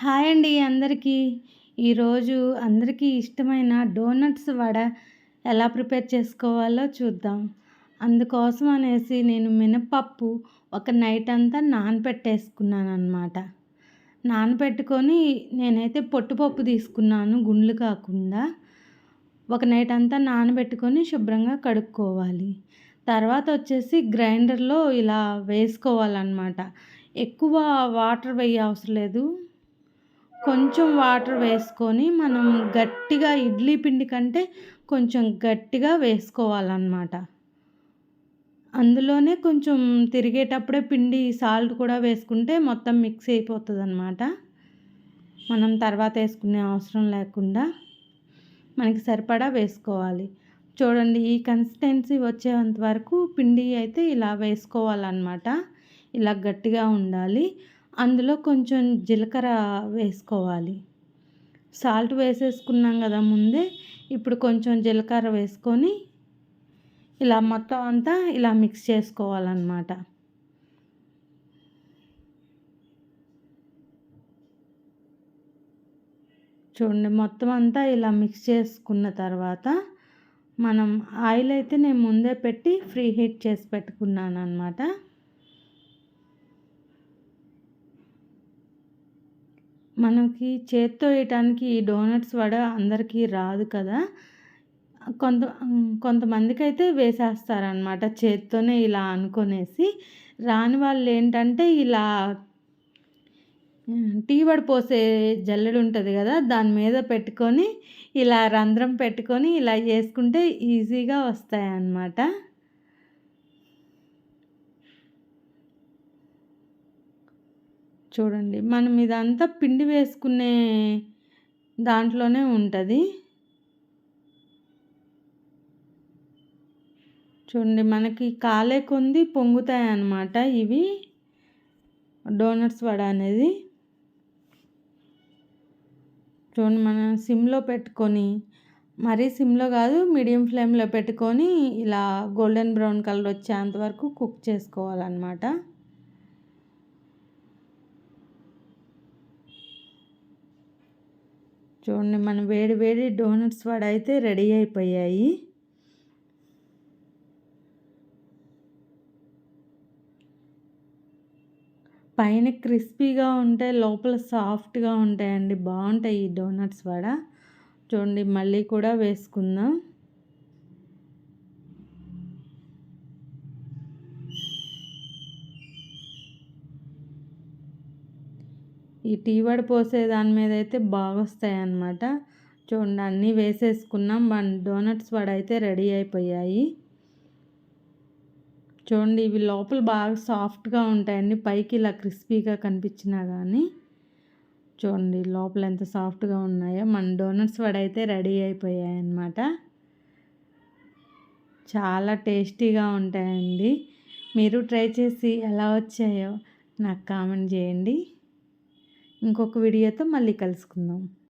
Hi అండి అందరికీ. ఈరోజు అందరికీ ఇష్టమైన డోనట్స్ వడ ఎలా ప్రిపేర్ చేసుకోవాలో చూద్దాం. అందుకోసం అనేసి నేను మినపప్పు ఒక నైట్ అంతా నానపెట్టేసుకున్నాను అనమాట నానపెట్టుకొని నేనైతే పొట్టుపప్పు తీసుకున్నాను గుండ్లు కాకుండా. ఒక నైట్ అంతా నానబెట్టుకొని శుభ్రంగా కడుక్కోవాలి. తర్వాత వచ్చేసి గ్రైండర్లో ఇలా వేసుకోవాలన్నమాట. ఎక్కువ వాటర్ వేయ అవసరం లేదు. కొంచెం వాటర్ వేసుకొని మనం గట్టిగా ఇడ్లీ పిండి కంటే కొంచెం గట్టిగా వేసుకోవాలన్నమాట. అందులోనే కొంచెం తిరిగేటప్పుడే పిండి సాల్ట్ కూడా వేసుకుంటే మొత్తం మిక్స్ అయిపోతుంది అనమాట మనం తర్వాత వేసుకునే అవసరం లేకుండా మనకి సరిపడా వేసుకోవాలి. చూడండి ఈ కన్సిస్టెన్సీ వచ్చేంత వరకు పిండి అయితే ఇలా వేసుకోవాలన్నమాట. ఇలా గట్టిగా ఉండాలి. అందులో కొంచెం జీలకర్ర వేసుకోవాలి. సాల్ట్ వేసేసుకున్నాం కదా ముందే ఇప్పుడు కొంచెం జీలకర్ర వేసుకొని ఇలా మొత్తం అంతా ఇలా మిక్స్ చేసుకోవాలన్నమాట. చూడండి మొత్తం అంతా ఇలా మిక్స్ చేసుకున్న తర్వాత మనం ఆయిల్ అయితే నేను ముందే పెట్టి ఫ్రీ హీట్ చేసి పెట్టుకున్నాను అనమాట మనకి చేత్తో వేయటానికి ఈ డోనట్స్ వడ అందరికీ రాదు కదా. కొంత కొంతమందికి అయితే వేసేస్తారనమాట చేత్తోనే ఇలా అనుకునేసి. రాని వాళ్ళు ఏంటంటే ఇలా టీ వడ పోసే జల్లెడు ఉంటుంది కదా దాని మీద పెట్టుకొని ఇలా రంధ్రం పెట్టుకొని ఇలా చేసుకుంటే ఈజీగా వస్తాయి అన్నమాట చూడండి. మనం ఇదంతా పిండి వేసుకునే దాంట్లోనే ఉంటుంది. చూడండి మనకి కాలే కొంది పొంగుతాయి అన్నమాట ఇవి. డోనట్స్ వడ అనేది. చూడండి మనం సిమ్లో పెట్టుకొని మరీ సిమ్లో కాదు మీడియం ఫ్లేమ్లో పెట్టుకొని ఇలా గోల్డెన్ బ్రౌన్ కలర్ వచ్చేంత వరకు కుక్ చేసుకోవాలన్నమాట. చూడండి మన వేడి వేడి డోనట్స్ వడ అయితే రెడీ అయిపోయాయి. పైన క్రిస్పీగా ఉంటాయి లోపల సాఫ్ట్గా ఉంటాయండి. బాగుంటాయి ఈ డోనట్స్ వడ. చూడండి మళ్ళీ కూడా వేసుకుందాం. ఈ టీ వడ పోసే దాని మీద అయితే బాగా వస్తాయి అన్నమాట చూడండి అన్నీ వేసేసుకున్నాం. వన్ డోనట్స్ వడ అయితే రెడీ అయిపోయాయి. చూడండి ఇవి లోపల బాగా సాఫ్ట్గా ఉంటాయండి. పైకి ఇలా క్రిస్పీగా కనిపించినా కానీ చూడండి లోపల ఎంత సాఫ్ట్గా ఉన్నాయో. మన డోనట్స్ వడ అయితే రెడీ అయిపోయాయి అన్నమాట చాలా టేస్టీగా ఉంటాయండి. మీరు ట్రై చేసి ఎలా వచ్చాయో నాకు కామెంట్ చేయండి. ఇంకొక వీడియోతో మళ్ళీ కలుసుకుందాం.